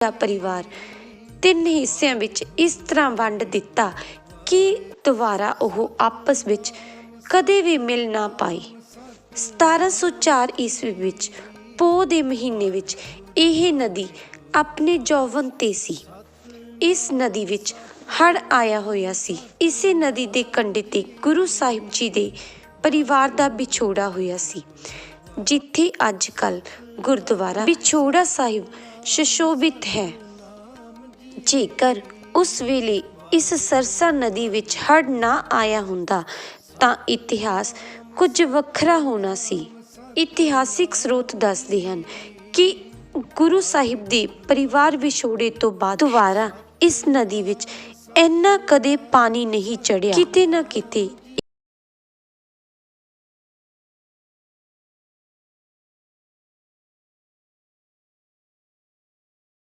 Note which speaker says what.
Speaker 1: ਦਾ ਪਰਿਵਾਰ ਤਿੰਨ ਹਿੱਸਿਆਂ ਵਿੱਚ ਇਸ ਤਰ੍ਹਾਂ ਵੰਡ ਦਿੱਤਾ ਕਿ ਦੁਬਾਰਾ ਉਹ ਆਪਸ ਵਿੱਚ ਕਦੇ ਵੀ ਮਿਲ ਨਾ ਪਾਏ 1704 ਈਸਵੀ ਵਿੱਚ ਪੋਹ ਦੇ ਮਹੀਨੇ ਵਿੱਚ ਇਹ ਨਦੀ ਆਪਣੇ ਜੌਵਨ ਤੇ ਸੀ। ਇਸ ਨਦੀ ਵਿੱਚ ਹੜ ਆਇਆ ਹੋਇਆ ਸੀ। ਇਸੇ ਨਦੀ ਦੇ ਕੰਢੇ ਤੇ ਗੁਰੂ ਸਾਹਿਬ ਜੀ ਦੇ ਪਰਿਵਾਰ ਦਾ ਵਿਛੋੜਾ ਹੋਇਆ ਸੀ, ਜਿੱਥੇ ਅੱਜ ਕੱਲ ਗੁਰਦੁਆਰਾ ਵਿਛੋੜਾ ਸਾਹਿਬ ਸ਼ਸ਼ੋਭਿਤ ਹੈ। ਜੇਕਰ ਉਸ ਵੇਲੇ ਇਸ ਸਰਸਾ ਨਦੀ ਵਿੱਚ ਹੜ ਨਾ ਆਇਆ ਹੁੰਦਾ, ਤਾਂ ਇਤਿਹਾਸ ਕੁਝ ਵੱਖਰਾ ਹੋਣਾ ਸੀ। ਇਤਿਹਾਸਿਕ ਸਰੋਤ ਦੱਸਦੇ ਹਨ ਕਿ ਗੁਰੂ ਸਾਹਿਬ ਦੇ ਪਰਿਵਾਰ ਵਿਛੋੜੇ ਤੋਂ ਬਾਅਦ ਦੁਬਾਰਾ ਇਸ ਨਦੀ ਵਿੱਚ ਇੰਨਾ ਕਦੇ ਪਾਣੀ ਨਹੀਂ ਚੜਿਆ ਕਿਤੇ ਨਾ ਕਿਤੇ